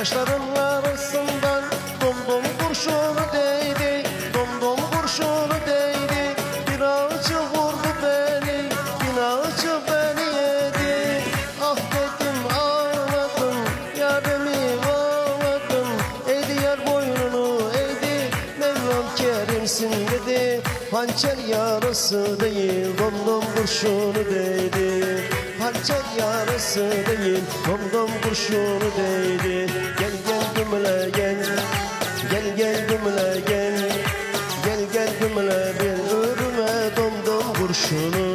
Kaşların kerimsin dedi. Hançer yarası değil Domdom kurşunu değdi. Hançer yarası değil Domdom kurşunu değdi. Gel gel gümle gel. Gel gel gümle gel. Gel gel gümle bir örüme domdom kurşunu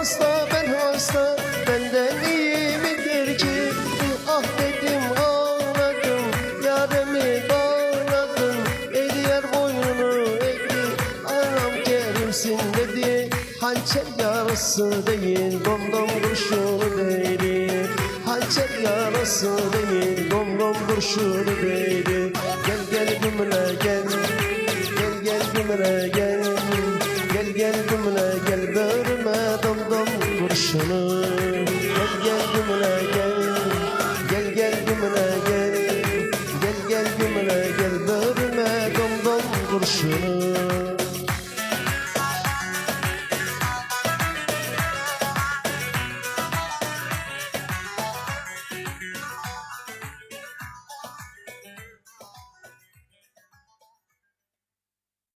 hasta ben hasta. Benden iyi midir ki Ah dedim ağladım. Yaremi bağladım Eli yer boynunu eğdi Anam kerimsin dedi Hançer yarası değil Domdom kurşunu değil Hançer yarası değil Domdom kurşunu değil Gel gel gümle gel Gel gel gümle gel Gel kurşunu Gel gel gümüle gel. Gel gel gümüle gel. Gel gel gümüle gel. Böğrüme dom dom kurşunu